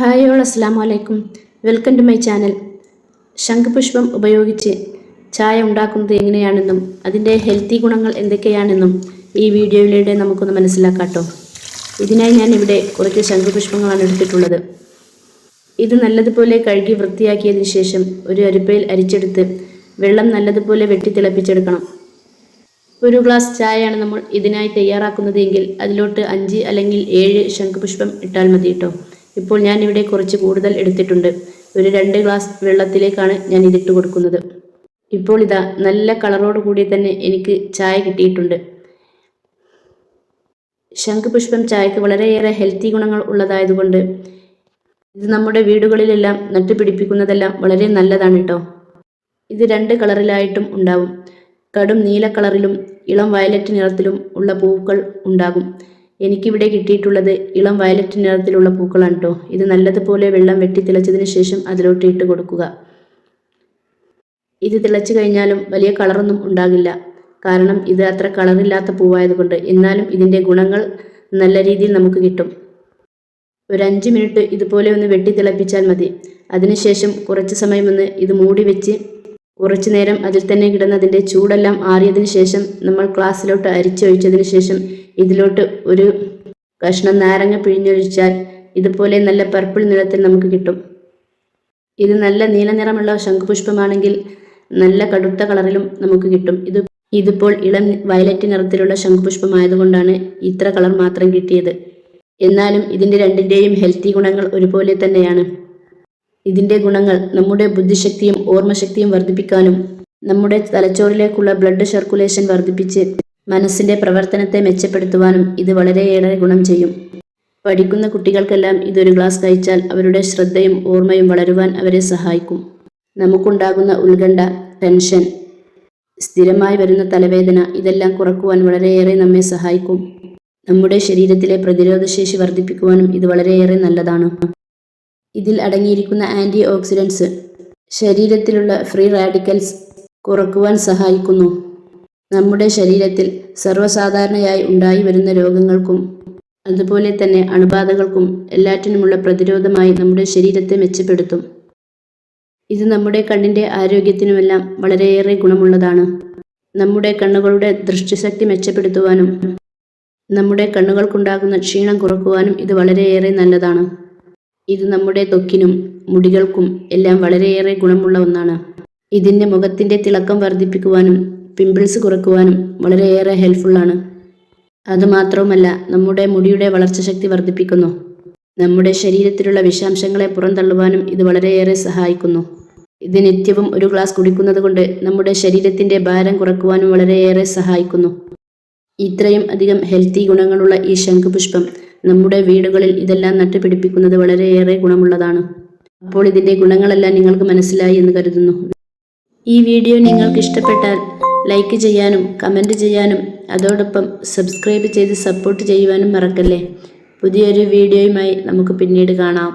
Hi all അസ്സാം വലൈക്കും welcome to my channel. ശംഖുപുഷ്പം ഉപയോഗിച്ച് ചായ ഉണ്ടാക്കുന്നത് എങ്ങനെയാണെന്നും അതിന്റെ ഹെൽത്തി ഗുണങ്ങൾ എന്തൊക്കെയാണെന്നും ഈ വീഡിയോയിലൂടെ നമുക്കൊന്ന് മനസ്സിലാക്കാട്ടോ. ഇതിനായി ഞാൻ ഇവിടെ കുറച്ച് ശംഖുപുഷ്പങ്ങളാണ് എടുത്തിട്ടുള്ളത്. ഇത് നല്ലതുപോലെ കഴുകി വൃത്തിയാക്കിയതിന് ശേഷം ഒരു അരിപ്പയിൽ അരിച്ചെടുത്ത് വെള്ളം നല്ലതുപോലെ വെട്ടി തിളപ്പിച്ചെടുക്കണം. ഒരു ഗ്ലാസ് ചായയാണ് നമ്മൾ ഇതിനായി തയ്യാറാക്കുന്നത് എങ്കിൽ അതിലോട്ട് അഞ്ച് അല്ലെങ്കിൽ ഏഴ് ശംഖുപുഷ്പം ഇട്ടാൽ മതി കേട്ടോ ഇപ്പോൾ ഞാൻ ഇവിടെ കുറച്ച് കൂടുതൽ എടുത്തിട്ടുണ്ട്. ഒരു രണ്ട് ഗ്ലാസ് വെള്ളത്തിലേക്കാണ് ഞാൻ ഇതിട്ട് കൊടുക്കുന്നത്. ഇപ്പോൾ ഇതാ നല്ല കളറോട് കൂടി തന്നെ എനിക്ക് ചായ കിട്ടിയിട്ടുണ്ട്. ശംഖുപുഷ്പം ചായക്ക് വളരെയേറെ ഹെൽത്തി ഗുണങ്ങൾ ഉള്ളതായതുകൊണ്ട് ഇത് നമ്മുടെ വീടുകളിലെല്ലാം നട്ടുപിടിപ്പിക്കുന്നതെല്ലാം വളരെ നല്ലതാണ് കേട്ടോ ഇത് രണ്ട് കളറിലായിട്ടും ഉണ്ടാവും. കടും നീല കളറിലും ഇളം വയലറ്റ് നിറത്തിലും ഉള്ള പൂക്കൾ ഉണ്ടാകും. എനിക്കിവിടെ കിട്ടിയിട്ടുള്ളത് ഇളം വയലറ്റ് നിറത്തിലുള്ള പൂക്കളാണ് കേട്ടോ ഇത് നല്ലതുപോലെ വെള്ളം വെട്ടി തിളച്ചതിന് ശേഷം അതിലോട്ട് ഇട്ട് കൊടുക്കുക. ഇത് തിളച്ചു കഴിഞ്ഞാലും വലിയ കളറൊന്നും ഉണ്ടാകില്ല. കാരണം ഇത് അത്ര കളറില്ലാത്ത പൂവായതുകൊണ്ട് എന്നാലും ഇതിന്റെ ഗുണങ്ങൾ നല്ല രീതിയിൽ നമുക്ക് കിട്ടും. ഒരു അഞ്ച് മിനിറ്റ് ഇതുപോലെ ഒന്ന് വെട്ടി തിളപ്പിച്ചാൽ മതി. അതിനുശേഷം കുറച്ച് സമയം ഒന്ന് ഇത് മൂടി വെച്ച് കുറച്ചു നേരം അതിൽ തന്നെ കിടന്ന് അതിന്റെ ചൂടെല്ലാം ആറിയതിന് ശേഷം നമ്മൾ ഗ്ലാസ്സിലോട്ട് അരിച്ചൊഴിച്ചതിന് ശേഷം ഇതിലോട്ട് ഒരു കഷ്ണം നാരങ്ങ പിഴിഞ്ഞൊഴിച്ചാൽ ഇതുപോലെ നല്ല പർപ്പിൾ നിറത്തിൽ നമുക്ക് കിട്ടും. ഇത് നല്ല നീല നിറമുള്ള ശംഖുപുഷ്പമാണെങ്കിൽ നല്ല കടുത്ത കളറിലും നമുക്ക് കിട്ടും. ഇത് ഇതിപ്പോൾ ഇളം വയലറ്റ് നിറത്തിലുള്ള ശംഖുപുഷ്പമായതുകൊണ്ടാണ് ഇത്ര കളർ മാത്രം കിട്ടിയത്. എന്നാലും ഇതിന്റെ രണ്ടിന്റെയും ഹെൽത്തി ഗുണങ്ങൾ ഒരുപോലെ തന്നെയാണ്. ഇതിന്റെ ഗുണങ്ങൾ നമ്മുടെ ബുദ്ധിശക്തിയും ഓർമ്മശക്തിയും വർദ്ധിപ്പിക്കാനും നമ്മുടെ തലച്ചോറിലേക്കുള്ള ബ്ലഡ് സർക്കുലേഷൻ വർദ്ധിപ്പിച്ച് മനസ്സിന്റെ പ്രവർത്തനത്തെ മെച്ചപ്പെടുത്തുവാനും ഇത് വളരെയേറെ ഗുണം ചെയ്യും. പഠിക്കുന്ന കുട്ടികൾക്കെല്ലാം ഇതൊരു ഗ്ലാസ് കഴിച്ചാൽ അവരുടെ ശ്രദ്ധയും ഓർമ്മയും വളരുവാൻ അവരെ സഹായിക്കും. നമുക്കുണ്ടാകുന്ന ഉത്കണ്ഠ ടെൻഷൻ സ്ഥിരമായി വരുന്ന തലവേദന ഇതെല്ലാം കുറക്കുവാൻ വളരെയേറെ നമ്മെ സഹായിക്കും. നമ്മുടെ ശരീരത്തിലെ പ്രതിരോധശേഷി വർദ്ധിപ്പിക്കുവാനും ഇത് വളരെയേറെ നല്ലതാണ്. ഇതിൽ അടങ്ങിയിരിക്കുന്ന ആന്റി ഓക്സിഡൻസ് ശരീരത്തിലുള്ള ഫ്രീ റാഡിക്കൽസ് കുറക്കുവാൻ സഹായിക്കുന്നു. നമ്മുടെ ശരീരത്തിൽ സർവസാധാരണയായി ഉണ്ടായി വരുന്ന രോഗങ്ങൾക്കും അതുപോലെ തന്നെ അണുബാധകൾക്കും എല്ലാറ്റിനുമുള്ള പ്രതിരോധമായി നമ്മുടെ ശരീരത്തെ മെച്ചപ്പെടുത്തും. ഇത് നമ്മുടെ കണ്ണിന്റെ ആരോഗ്യത്തിനുമെല്ലാം വളരെയേറെ ഗുണമുള്ളതാണ്. നമ്മുടെ കണ്ണുകളുടെ ദൃഷ്ടിശക്തി മെച്ചപ്പെടുത്തുവാനും നമ്മുടെ കണ്ണുകൾക്കുണ്ടാകുന്ന ക്ഷീണം കുറക്കുവാനും ഇത് വളരെയേറെ നല്ലതാണ്. ഇത് നമ്മുടെ തൊക്കിനും മുടികൾക്കും എല്ലാം വളരെയേറെ ഗുണമുള്ള ഒന്നാണ്. ഇതിന്റെ മുഖത്തിന്റെ തിളക്കം വർദ്ധിപ്പിക്കുവാനും പിമ്പിൾസ് കുറക്കുവാനും വളരെയേറെ ഹെൽപ്ഫുള്ളാണ് അതുമാത്രവുമല്ല നമ്മുടെ മുടിയുടെ വളർച്ച ശക്തി വർദ്ധിപ്പിക്കുന്നു. നമ്മുടെ ശരീരത്തിലുള്ള വിഷാംശങ്ങളെ പുറന്തള്ളുവാനും ഇത് വളരെയേറെ സഹായിക്കുന്നു. ഇത് നിത്യവും ഒരു ഗ്ലാസ് കുടിക്കുന്നത് കൊണ്ട് നമ്മുടെ ശരീരത്തിന്റെ ഭാരം കുറക്കുവാനും വളരെയേറെ സഹായിക്കുന്നു. ഇത്രയും അധികം ഹെൽത്തി ഗുണങ്ങളുള്ള ഈ ശംഖുപുഷ്പം നമ്മുടെ വീടുകളിൽ ഇതെല്ലാം നട്ടുപിടിപ്പിക്കുന്നത് വളരെയേറെ ഗുണമുള്ളതാണ്. അപ്പോൾ ഇതിന്റെ ഗുണങ്ങളെല്ലാം നിങ്ങൾക്ക് മനസ്സിലായി എന്ന് കരുതുന്നു. ഈ വീഡിയോ നിങ്ങൾക്ക് ഇഷ്ടപ്പെട്ടാൽ ലൈക്ക് ചെയ്യാനും കമന്റ് ചെയ്യാനും അതോടൊപ്പം സബ്സ്ക്രൈബ് ചെയ്ത് സപ്പോർട്ട് ചെയ്യുവാനും മറക്കല്ലേ? പുതിയൊരു വീഡിയോയുമായി നമുക്ക് പിന്നീട് കാണാം.